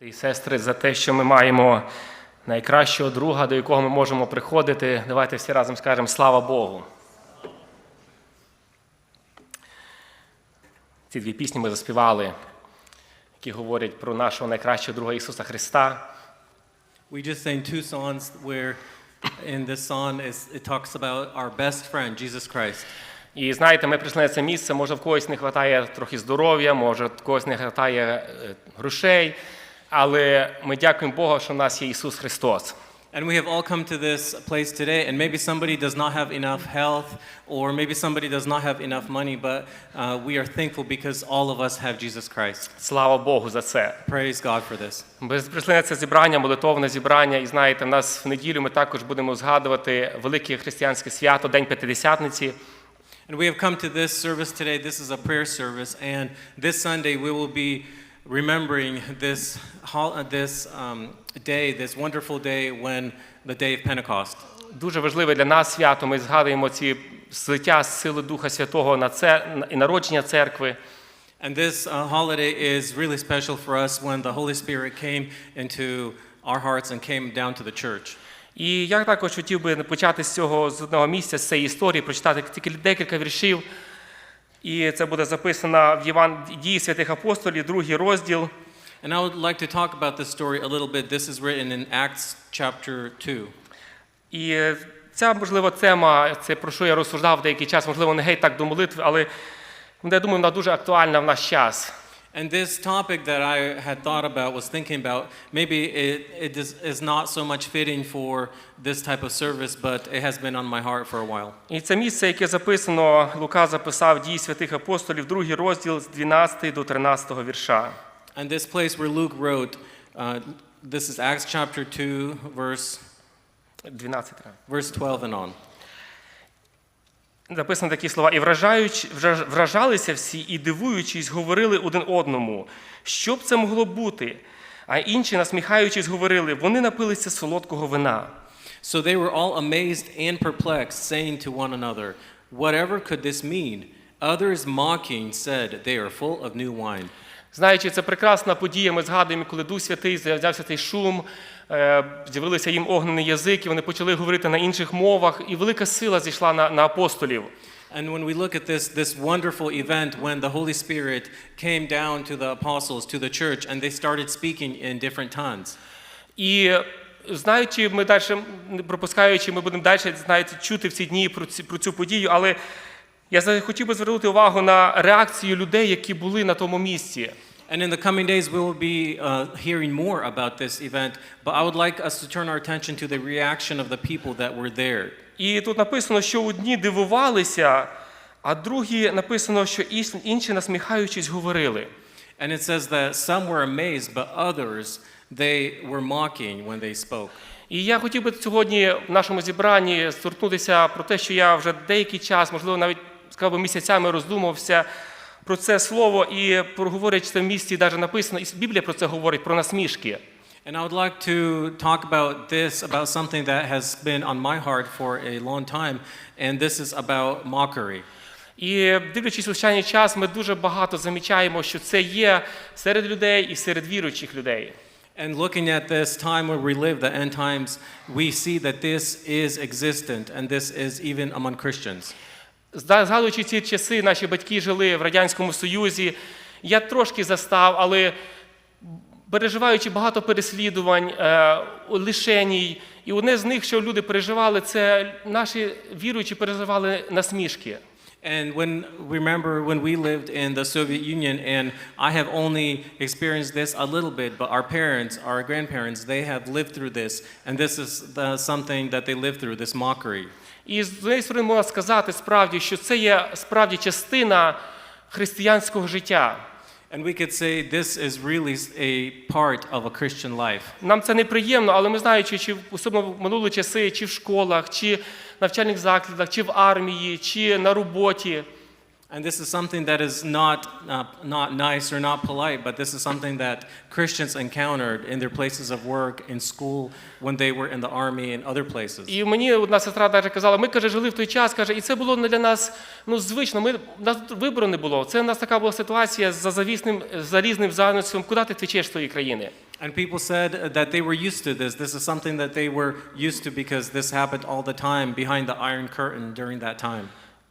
І сестри, за те, що ми маємо найкращого друга, до якого ми можемо приходити. Давайте всі разом скажемо слава Богу. Ці дві пісні ми заспівали, які говорять про нашого найкращого друга Ісуса Христа. We just sang two songs where in this song is, it talks about our best friend, Jesus Christ. І знаєте, ми прийшли на це місце, може в когось не вистачає трохи здоров'я, може в когось не вистачає е, грошей, але ми дякуємо Богу, що в нас є Ісус Христос. And we have all come to this place today, and maybe somebody does not have enough health, or maybe somebody does not have enough money, but uh, we are thankful because all of us have Jesus Christ. Слава Богу за це. Praise God for this. Ми прийшли на це зібрання, молитовне зібрання, і знаєте, в нас в неділю ми також будемо згадувати велике християнське свято, День П'ятидесятниці. And we have come to this service today. This is a prayer service, and this Sunday we will be remembering this, uh, this um, day, this wonderful day when the day of Pentecost. Дуже важливе для нас свято. Ми згадуємо ці злиття з сили Духа Святого на це і народження церкви. And this uh, holiday is really special for us when the Holy Spirit came into our hearts and came down to the church. І я також хотів би почати з цього з одного місця, з цієї історії, прочитати тільки декілька віршів. І це буде записано в Єван... дії святих апостолів, другий розділ. And I would like to talk about this story a little bit. This is written in Acts chapter 2. І ця, можливо, тема, це про що я розсуждав деякий час, можливо, не геть так до молитви, але я думаю, вона дуже актуальна в наш час. And this topic that I had thought about, was thinking about, maybe it, it is, is not so much fitting for this type of service, but it has been on my heart for a while. І це місце, яке записано, Лука записав дії святих апостолів, другий розділ з 12 до 13 вірша. And this place where Luke wrote, uh, this is Acts chapter 2, verse, 12. так. verse 12 and on. Записано такі слова. І вражалися всі, і дивуючись, говорили один одному, що б це могло бути. А інші, насміхаючись, говорили, вони напилися солодкого вина. So they were all amazed and perplexed, saying to one another, Whatever could this mean? Others mocking said, They are full of new wine. Знаючи, це прекрасна подія, ми згадуємо, коли Дух Святий взявся цей шум, з'явилися їм огнені язики, вони почали говорити на інших мовах, і велика сила зійшла на, на апостолів. And when we look at this, this wonderful event when the Holy Spirit came down to the apostles, to the church, and they started speaking in different tongues. І знаючи, ми далі, пропускаючи, ми будемо далі знаєте, чути в ці дні про цю, про цю подію, але я хотів би звернути увагу на реакцію людей, які були на тому місці. And in the coming days, we will be uh, hearing more about this event, but I would like us to turn our attention to the reaction of the people that were there. І тут написано, що одні дивувалися, а другі написано, що інші, насміхаючись, говорили. And it says that some were amazed, but others, they were mocking when they spoke. І я хотів би сьогодні в нашому зібранні зторкнутися про те, що я вже деякий час, можливо, навіть сказав би місяцями роздумався про це слово, і проговорять це в місті, навіть написано, і Біблія про це говорить, про насмішки. And I would like to talk about this, about something that has been on my heart for a long time, and this is about mockery. І дивлячись у останній час, ми дуже багато замічаємо, що це є серед людей і серед віруючих людей. And looking at this time where we live, the end times, we see that this is existent, and this is even among Christians. Згадуючи ці часи, наші батьки жили в Радянському Союзі. Я трошки застав, але переживаючи багато переслідувань, е, лишеній, і одне з них, що люди переживали, це наші віруючі переживали насмішки. And when remember when we lived in the Soviet Union, and I have only experienced this a little bit, but our parents, our grandparents, they have lived through this, and this is the, something that they lived through, this mockery. І з однієї сторони можна сказати справді, що це є справді частина християнського життя. And we could say this is really a part of a Christian life. Нам це неприємно, але ми знаючи, чи особливо в минулі часи, чи в школах, чи навчальних закладах, чи в армії, чи на роботі. And this is something that is not, uh, not nice or not polite, but this is something that Christians encountered in their places of work, in school, when they were in the army, and other places. І мені одна сестра навіть казала, ми каже, жили в той час, каже, і це було не для нас ну, звично. Ми, у нас вибору не було. Це у нас така була ситуація за завісним, за різним заносом, куди ти втечеш з тої країни. And people said that they were used to this. This is something that they were used to because this happened all the time behind the Iron Curtain during that time.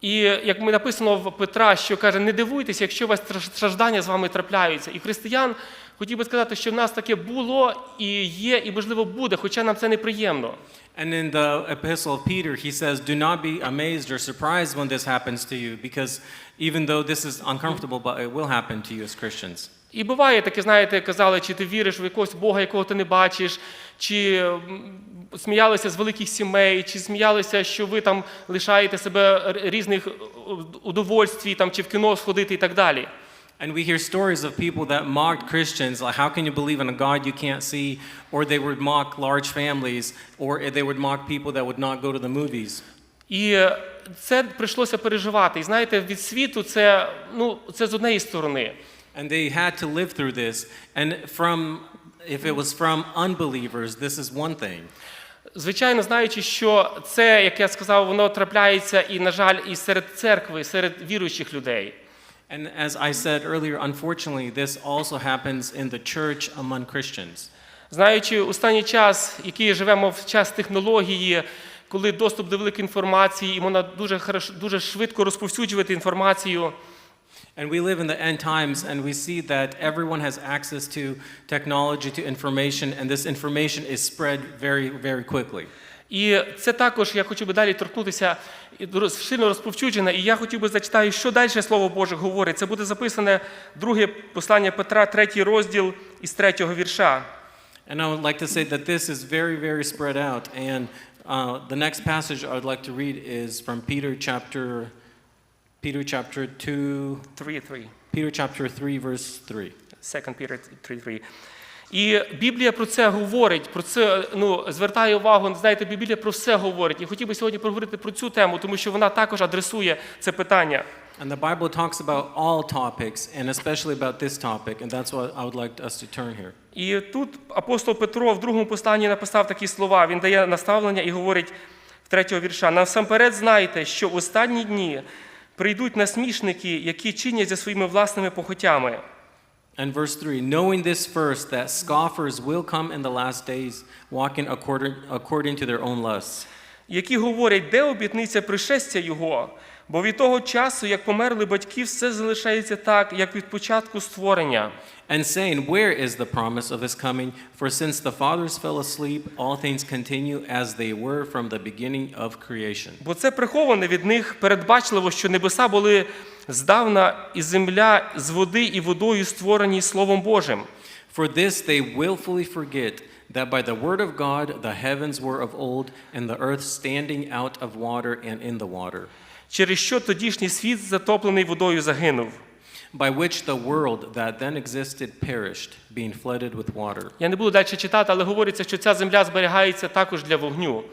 І як ми написано в Петра, що каже, не дивуйтеся, якщо у вас страждання з вами трапляються. І християн хотів би сказати, що в нас таке було і є, і можливо буде, хоча нам це неприємно. And in the epistle of Peter, he says, Do not be amazed or surprised when this happens to you, because even though this is uncomfortable, but it will happen to you as Christians. І буває таке, знаєте, казали, чи ти віриш в якогось Бога, якого ти не бачиш, чи сміялися з великих сімей, чи сміялися, що ви там лишаєте себе різних е, удовольствій, там, чи в кіно сходити і так далі. And we hear stories of people that mocked Christians, like, How can you believe in a God you can't see? Or they would mock large families, or they would mock people that would not go to the movies. І е, це прийшлося переживати. І знаєте, від світу це, ну, це з однієї сторони. And they had to live through this. And from, if it was from unbelievers, this is one thing. Звичайно, знаючи, що це, як я сказав, воно трапляється і, на жаль, і серед церкви, серед віруючих людей. And as I said earlier, unfortunately, this also happens in the church among Christians. Знаючи останній час, який живемо в час технології, коли доступ до великої інформації, і можна дуже дуже швидко розповсюджувати інформацію. And we live in the end times, and we see that everyone has access to technology, to information, and this information is spread very, very quickly. І це також я хотів би далі торкнутися і роз- сильно розповсюджене. І я хотів би зачитаю, що далі Слово Боже говорить. Це буде записане друге послання Петра, третій розділ із третього вірша. And I would like to say that this is very, very spread out. And uh, the next passage I would like to read is from Peter chapter, Peter chapter 2, 3, 3. Peter chapter 3, verse 3. 2 Peter 3.3. І Біблія про це говорить, про це ну, звертає увагу. Знаєте, Біблія про все говорить. І хотів би сьогодні поговорити про цю тему, тому що вона також адресує це питання. And the Bible talks about all topics, and especially about this topic, and that's what I would like us to turn here. І тут апостол Петро в другому посланні написав такі слова. Він дає наставлення і говорить в третього вірша: насамперед знайте, що в останні дні прийдуть насмішники, які чинять за своїми власними похотями. And verse 3 Knowing this first, that scoffers will come in the last days, walking according, according to their own lusts. які говорять, де обітниця пришестя Його, бо від того часу, як померли батьки, все залишається так, як від початку створення. And saying, Where is the promise of his coming? For since the fathers fell asleep, all things continue as they were from the beginning of creation. Бо це приховане від них передбачливо, що небеса були здавна, і земля з води і водою створені Словом Божим. For this they willfully forget that by the word of God the heavens were of old, and the earth standing out of water and in the water, Через що тодішній світ, затоплений водою, загинув. By which the world that then existed perished, being flooded with water. Я не буду далі читати, але говориться, що ця земля зберігається також для вогню.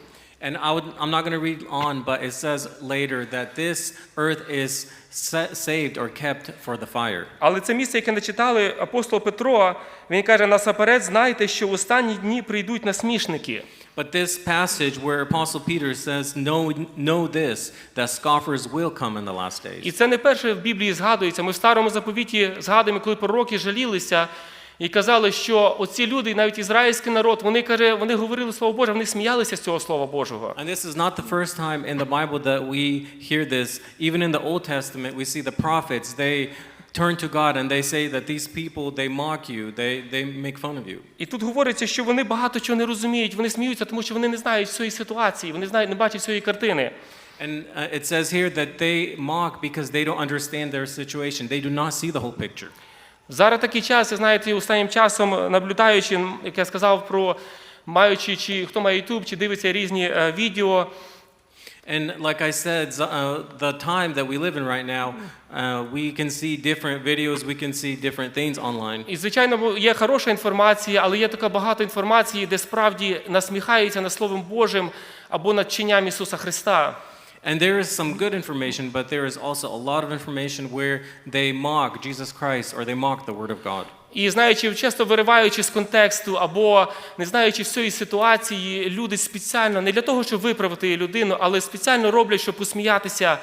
And I would, I'm not going to read on, but it says later that this earth is sa- saved or kept for the fire. Але це місце, яке не читали апостол Петро, він каже: насаперед, знайте, що в останні дні прийдуть насмішники. But this passage where Apostle Peter says, know, know this, that scoffers will come in the last days. І це не перше в Біблії згадується. Ми в старому заповіті згадуємо, коли пророки жалілися і казали, що оці люди, і навіть ізраїльський народ, вони каже, вони говорили слово Боже, вони сміялися з цього слова Божого. And this is not the first time in the Bible that we hear this. Even in the Old Testament, we see the prophets, they turn to God and they say that these people, they mock you, they, they make fun of you. І тут говориться, що вони багато чого не розуміють, вони сміються, тому що вони не знають цієї ситуації, вони знають, не бачать цієї картини. And uh, it says here that they mock because they don't understand their situation. They do not see the whole picture. Зараз такий час, і знаєте, останнім часом наблюдаючи, як я сказав, про маючи, чи хто має YouTube, чи дивиться різні е, відео. And like I said, z- uh, the time that we live in right now, uh, we can see different videos, we can see different things online. І, звичайно, є хороша інформація, але є така багато інформації, де справді насміхаються над Словом Божим або над чинням Ісуса Христа. And there is some good information, but there is also a lot of information where they mock Jesus Christ or they mock the Word of God. І знаючи, часто вириваючи з контексту або не знаючи всієї ситуації, люди спеціально не для того, щоб виправити людину, але спеціально роблять, щоб посміятися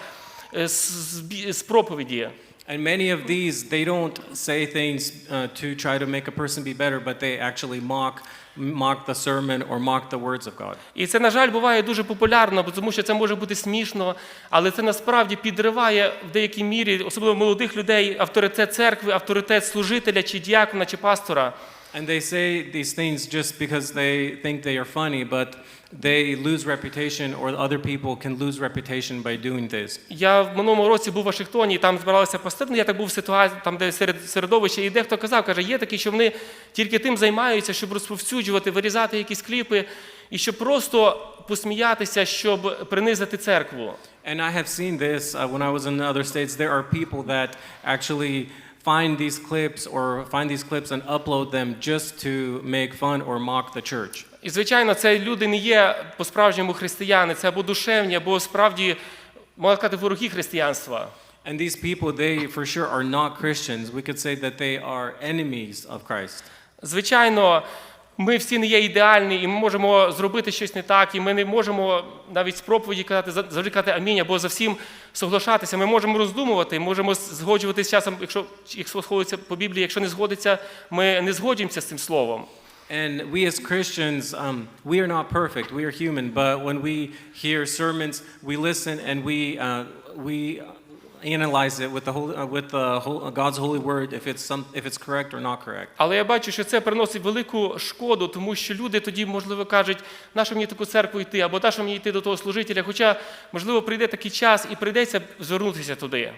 е, з, проповіді. And many of these, they don't say things uh, to try to make a person be better, but they actually mock, mock the sermon or mock the words of God. І це, на жаль, буває дуже популярно, бо тому що це може бути смішно, але це насправді підриває в деякій мірі, особливо молодих людей, авторитет церкви, авторитет служителя чи діякона, чи пастора. And they say these things just because they think they are funny, but they lose reputation or other people can lose reputation by doing this. Я в минулому році був у Вашингтоні, і там збиралися пастирни, я так був в ситуації, там, де серед середовище, і дехто казав, каже, є такі, що вони тільки тим займаються, щоб розповсюджувати, вирізати якісь кліпи, і щоб просто посміятися, щоб принизити церкву. And I have seen this uh, when I was in other states. There are people that actually find these clips or find these clips and upload them just to make fun or mock the church. І, звичайно, це люди не є по-справжньому християни, це або душевні, або справді, можна сказати, вороги християнства. And these people, they for sure are not Christians. We could say that they are enemies of Christ. Звичайно, ми всі не є ідеальні, і ми можемо зробити щось не так, і ми не можемо навіть з проповіді казати, завжди казати амінь, або за всім соглашатися. Ми можемо роздумувати, можемо згоджуватися часом, якщо, якщо сходиться по Біблії, якщо не згодиться, ми не згодимося з цим словом. And we as Christians, um, we are not perfect. We are human. But when we hear sermons, we listen and we uh, we analyze it with the holy, uh, with the whole, God's holy word if it's some if it's correct or not correct. Але я бачу, що це приносить велику шкоду, тому що люди тоді, можливо, кажуть, нащо мені таку церкву йти, або нащо мені йти до того служителя. Хоча, можливо, прийде такий час і прийдеться звернутися туди.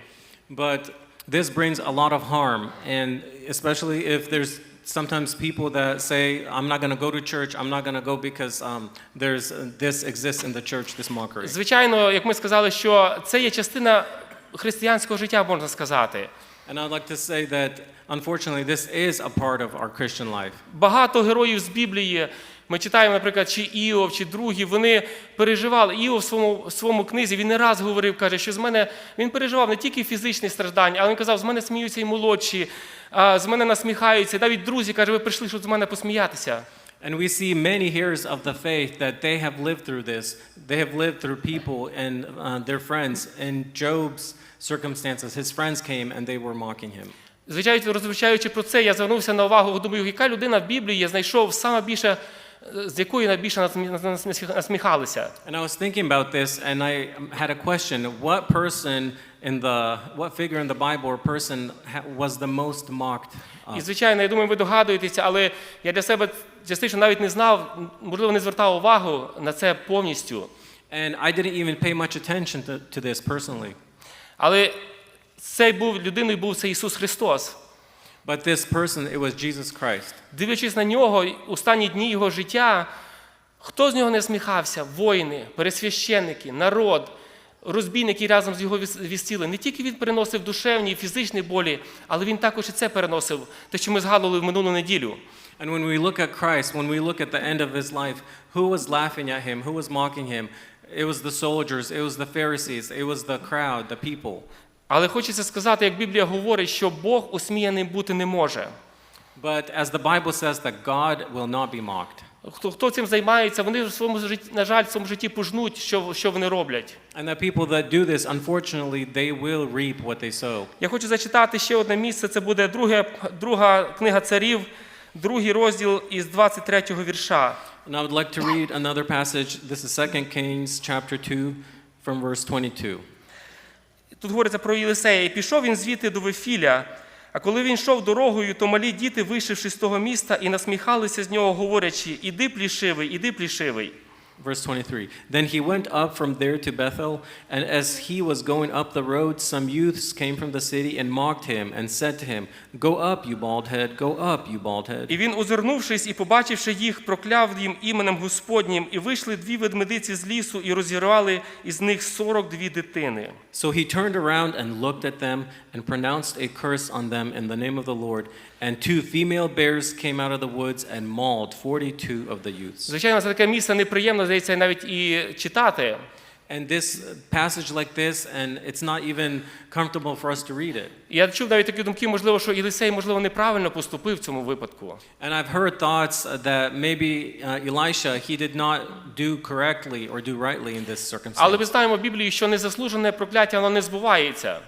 But this brings a lot of harm, and especially if there's sometimes people that say, "I'm not going to go to church. I'm not going to go because um, there's uh, this exists in the church, this mockery." Звичайно, як ми сказали, що це є частина християнського життя, можна сказати. And I'd like to say that unfortunately, this is a part of our Christian life. Багато героїв з Біблії. Ми читаємо, наприклад, чи Іов, чи другі, вони переживали. Іов в своєму, в своєму книзі він не раз говорив, каже, що з мене він переживав не тільки фізичні страждання, але він казав, з мене сміються і молодші, з мене насміхаються. Навіть друзі каже, ви прийшли, щоб з мене посміятися. And we see many hearers of the faith that they have lived through this. They have lived through people and uh, their friends. In Job's circumstances, his friends came and they were mocking him. Звичайно, розмовляючи про це, я звернувся на увагу, думаю, яка людина в Біблії я знайшов саме більше, е, з якої найбільше насмі- насмі- насміхалися. And I was thinking about this, and I had a question: What person in the, what figure in the Bible or person was the most mocked? of? І, звичайно, я думаю, ви догадуєтеся, але я для себе частично навіть не знав, можливо, не звертав увагу на це повністю. And I didn't even pay much attention to, to this personally. Але цей був людиною був це Ісус Христос. But this person, it was Jesus Christ. Дивлячись на нього у стані дні його життя, хто з нього не сміхався? Воїни, пересвященники, народ, розбійники разом з його віс- Не тільки він переносив душевні і фізичні болі, але він також і це переносив, те, що ми згадували в минулу неділю. And when we look at Christ, when we look at the end of his life, who was laughing at him? Who was mocking him? It was the soldiers, it was the Pharisees, it was the crowd, the people. Але хочеться сказати, як Біблія говорить, що Бог усміяним бути не може. But as the Bible says, that God will not be mocked. Хто, хто цим займається, вони в своєму житті, на жаль, в своєму житті пожнуть, що, що вони роблять. And the people that do this, unfortunately, they will reap what they sow. Я хочу зачитати ще одне місце. Це буде друге, друга книга царів, другий розділ із 23-го вірша. And I would like to read another passage. This is 2 Kings chapter 2 from verse 22. Тут говориться про Єлисея. І пішов він звідти до Вефіля. А коли він йшов дорогою, то малі діти, вийшовши з того міста, і насміхалися з нього, говорячи: Іди плішивий, іди плішивий. Verse 23. Then he went up from there to Bethel, and as he was going up the road, some youths came from the city and mocked him and said to him, Go up, you bald head, go up, you bald head. І він, озирнувшись і побачивши їх, прокляв їм іменем Господнім, і вийшли дві ведмедиці з лісу і розірвали із них сорок дві дитини. So he turned around and looked at them and pronounced a curse on them in the name of the Lord. And two female bears came out of the woods and mauled 42 of the youths. Звичайно, це таке місце неприємно, здається, навіть і читати. And this passage like this, and it's not even comfortable for us to read it. І Я чув навіть такі думки, можливо, що Єлисей, можливо, неправильно поступив в цьому випадку. And I've heard thoughts that maybe uh, Elisha, he did not do correctly or do rightly in this Але circumstance. ми знаємо в Біблії, що незаслужене прокляття воно не збувається.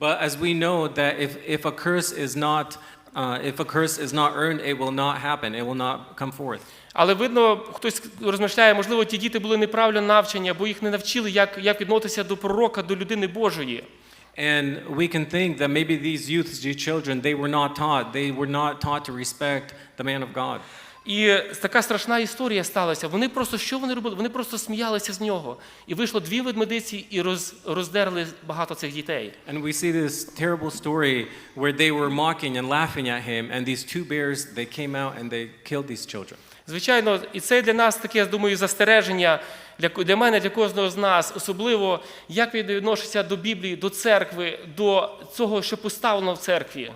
But as we know that if, if a curse is not uh, if a curse is not earned, it will not happen. It will not come forth. Але видно, хтось розмишляє, можливо, ті діти були неправильно навчені, або їх не навчили, як, як відноситися до пророка, до людини Божої. And we can think that maybe these youths, these children, they were not taught. They were not taught to respect the man of God. І така страшна історія сталася. Вони просто що вони робили? Вони просто сміялися з нього. І вийшло дві ведмедиці і роз, роздерли багато цих дітей. And we see this terrible story where they were mocking and laughing at him, and these two bears, they came out and they killed these children. Звичайно, і це для нас таке, я думаю, застереження для, для мене, для кожного з нас, особливо, як він відноситься до Біблії, до церкви, до цього, що поставлено в церкві.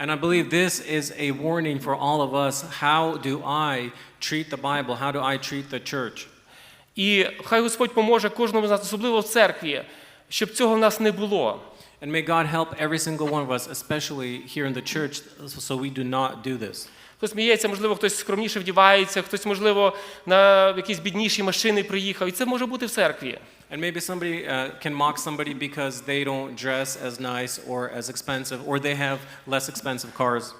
And I believe this is a warning for all of us. How do I treat the Bible? How do I treat the church? І хай Господь поможе кожному з нас, особливо в церкві, щоб цього в нас не було. And may God help every single one of us, especially here in the church, so we do not do this. Хтось сміється, можливо, хтось скромніше вдівається, хтось, можливо, на якісь бідніші машини приїхав. І це може бути в церкві. And maybe somebody uh, can mock somebody because they don't dress as nice or as expensive, or they have less expensive cars.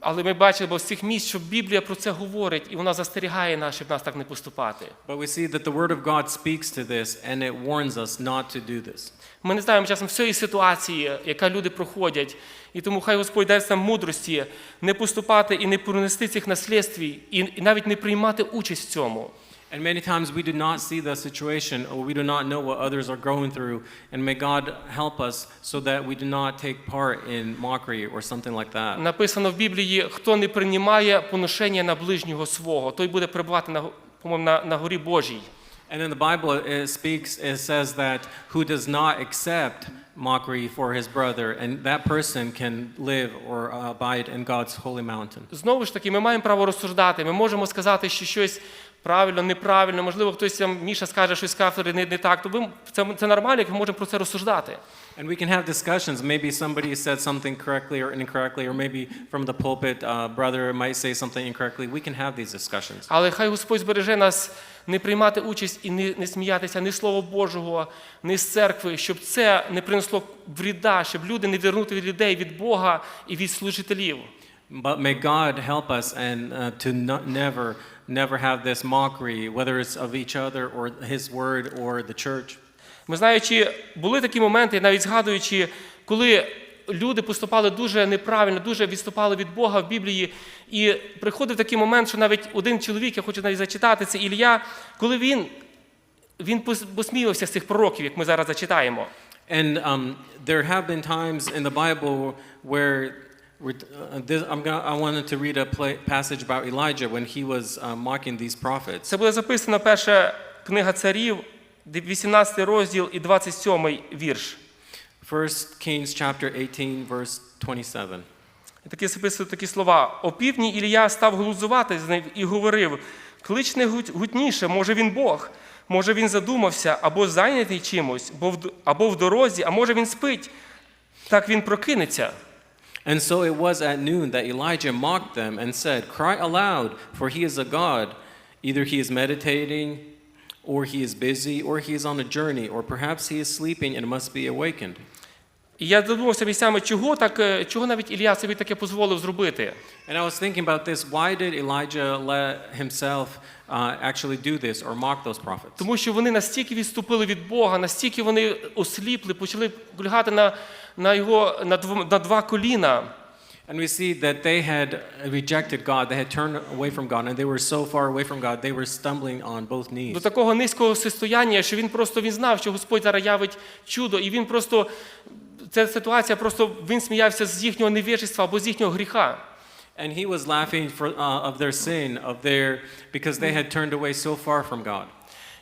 Але ми бачимо з цих місць, що Біблія про це говорить, і вона застерігає нас, щоб нас так не поступати. But we see that the Word of God speaks to this, and it warns us not to do this. Ми не знаємо часом всієї ситуації, яка люди проходять. І тому хай Господь дасть нам мудрості не поступати і не пронести цих наслідствій, і навіть не приймати участь в цьому. And many times we do not see the situation, or we do not know what others are going through. And may God help us so that we do not take part in mockery or something like that. Написано в Біблії: хто не приймає поношення на ближнього свого, той буде перебувати на, по-моєму, на, на горі Божій. And in the Bible, it speaks, it says that who does not accept mockery for his brother, and that person can live or uh, abide in God's holy mountain. Знову ж таки, ми маємо право розсуждати. Ми можемо сказати, що щось правильно, неправильно. Можливо, хтось там Міша скаже щось з кафедри не, не так. То ви, це, це нормально, як ми можемо про це розсуждати. And we can have discussions. Maybe somebody said something correctly or incorrectly, or maybe from the pulpit, uh, brother might say something incorrectly. We can have these discussions. Але хай Господь збереже нас не приймати участь і не, не сміятися ні Слова Божого, ні з церкви, щоб це не принесло вріда, щоб люди не вернути від людей від Бога і від служителів. But may God help us and uh, to not, never, never have this mockery, whether it's of each other or His word or the church. Ми знаючи, були такі моменти, навіть згадуючи, коли люди поступали дуже неправильно, дуже відступали від Бога в Біблії. І приходив такий момент, що навіть один чоловік, я хочу навіть зачитати, це Ілля, коли він, він пос- посміявся з цих пророків, як ми зараз зачитаємо. And um, there have been times in the Bible where this, gonna, I wanted to read a play, passage about Elijah when he was uh, mocking these prophets. Це буде записано перша книга царів, 18 розділ і 27 вірш. 1 Kings chapter 18, verse 27. І такі записують такі слова. О півдні Ілія став глузувати з ним і говорив: клич не гутніше, може він Бог, може він задумався або зайнятий чимось, або в дорозі, а може він спить. Так він прокинеться. And so it was at noon that Elijah mocked them and said, Cry aloud, for he is a God. Either he is meditating, or he is busy, or he is on a journey, or perhaps he is sleeping and must be awakened. І я задумався місцями, чого так, е, чого навіть Ілля собі таке дозволив зробити. And I was thinking about this why did Elijah let himself uh, actually do this or mock those prophets? Тому що вони настільки відступили від Бога, настільки вони осліпли, почали кульгати на, на його на, дв- на два коліна. And we see that they had rejected God, they had turned away from God, and they were so far away from God, they were stumbling on both До knees. такого низького состояння, що він просто він знав, що Господь зараз явить чудо, і він просто ця ситуація, просто він сміявся з їхнього невіжества або з їхнього гріха. And he was laughing for, uh, of their sin, of their, because they had turned away so far from God.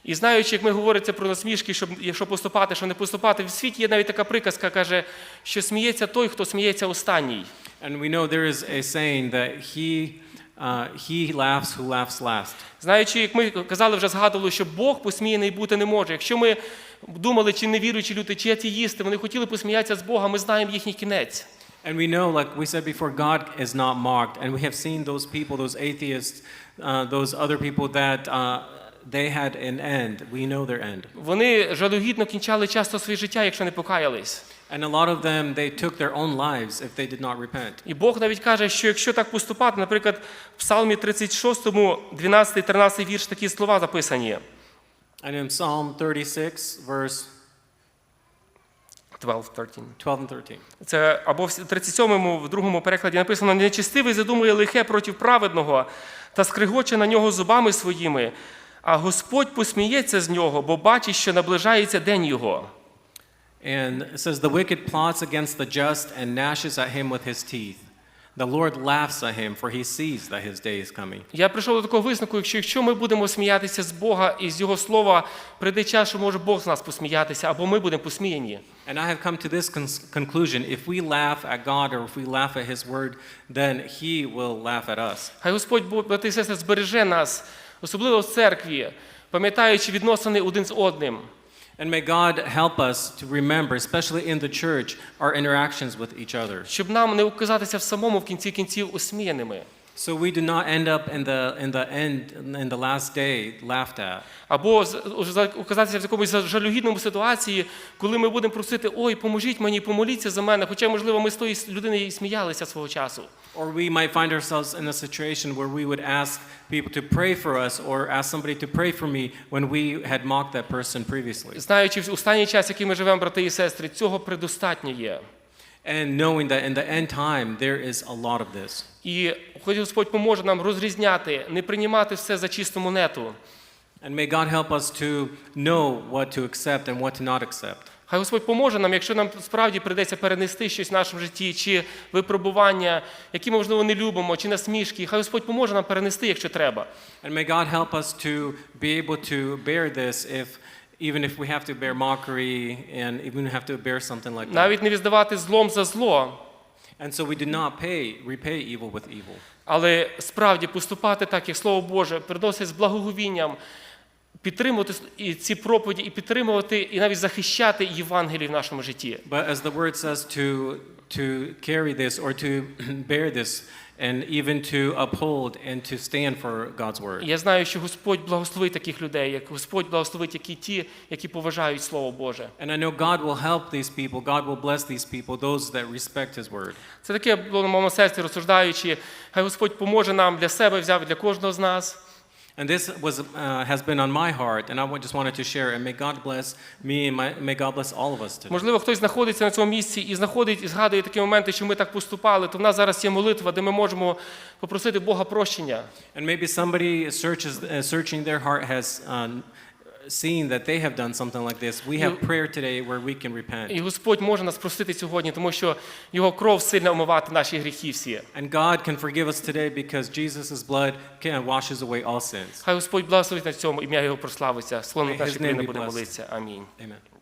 І знаючи, як ми говориться про насмішки, щоб якщо поступати, що не поступати, в світі є навіть така приказка, каже, що сміється той, хто сміється останній. And we know there is a saying that he, uh, he laughs who laughs last. Знаючи, як ми казали, вже згадували, що Бог посміяний бути не може. Якщо ми думали, чи невіруючі люди, чи атеїсти, вони хотіли посміятися з Бога, ми знаємо їхній кінець. And we know, like we said before, God is not mocked. And we have seen those people, those atheists, uh, those other people that uh, they had an end. We know their end. Вони жалюгідно кінчали часто своє життя, якщо не покаялись. And a lot of them, they took their own lives if they did not repent. І Бог навіть каже, що якщо так поступати, наприклад, в Псалмі 36, 12, 13 вірш такі слова записані. And in Psalm 36, verse 12, 13. 12 and 13. Це або в 37-му, в другому перекладі написано: нечистивий задумує лихе проти праведного та скригоче на нього зубами своїми, а Господь посміється з нього, бо бачить, що наближається день його. And it says, The wicked plots against the just and gnashes at him with his teeth. The Lord laughs at him, for he sees that his day is coming. Я прийшов до такого висновку, якщо, якщо ми будемо сміятися з Бога і з Його слова, прийде час, що може Бог з нас посміятися, або ми будемо посміяні. And I have come to this con- conclusion if we laugh at God or if we laugh at his word, then he will laugh at us. Хай Господь, брати і сестри, збереже нас, особливо в церкві, пам'ятаючи відносини один з одним. And may God help us to remember, especially in the church, our interactions with each other. щоб нам не оказатися в самому в кінці кінців осміяними, So we do not end up in the, in the end, in the last day, laughed at. або за- оказатися в якомусь жалюгідному ситуації, коли ми будемо просити, ой, поможіть мені, помоліться за мене. Хоча, можливо, ми з тої людини і сміялися свого часу. Or we might find ourselves in a situation where we would ask people to pray for us or ask somebody to pray for me when we had mocked that person previously. Знаючи в останній час, який ми живемо, брати і сестри, цього предостатньо є. And knowing that in the end time, there is a lot of this. І хоч Господь поможе нам розрізняти, не приймати все за чисту монету. And may God help us to know what to accept and what to not accept. Хай Господь поможе нам, якщо нам справді прийдеться перенести щось в нашому житті, чи випробування, які ми, можливо, не любимо, чи насмішки. Хай Господь поможе нам перенести, якщо треба. And may God help us to be able to bear this if even if we have to bear mockery and even have to bear something like that. Навіть не віддавати злом за зло, And so we do not pay repay evil with evil. але справді поступати так, як Слово Боже, приносить з благоговінням, підтримувати і ці проповіді, і підтримувати, і навіть захищати Євангелії в нашому житті. But as the word says to to carry this or to bear this and even to uphold and to stand for God's word. Я знаю, що Господь благословить таких людей, як Господь благословить які ті, які поважають Слово Боже. And I know God will help these people. God will bless these people, those that respect his word. Це таке було на моєму серці, розсуждаючи. Хай Господь поможе нам для себе, взяв для кожного з нас. And this was uh, has been on my heart, and I just wanted to share. And may God bless me, and my, may God bless all of us today. Можливо, хтось знаходиться на цьому місці і знаходить і згадує такі моменти, що ми так поступали. То в нас зараз є молитва, де ми можемо попросити Бога прощення. And maybe somebody searches, uh, searching their heart has um, seen that they have done something like this. We have prayer today where we can repent. І Господь може нас простити сьогодні, тому що його кров сильно омивати наші гріхи всі. And God can forgive us today because Jesus' blood can washes away all sins. Хай Господь благословить на цьому, ім'я його прославиться. Словом May His наші name країни be буде blessed. молитися. Амінь. Amen.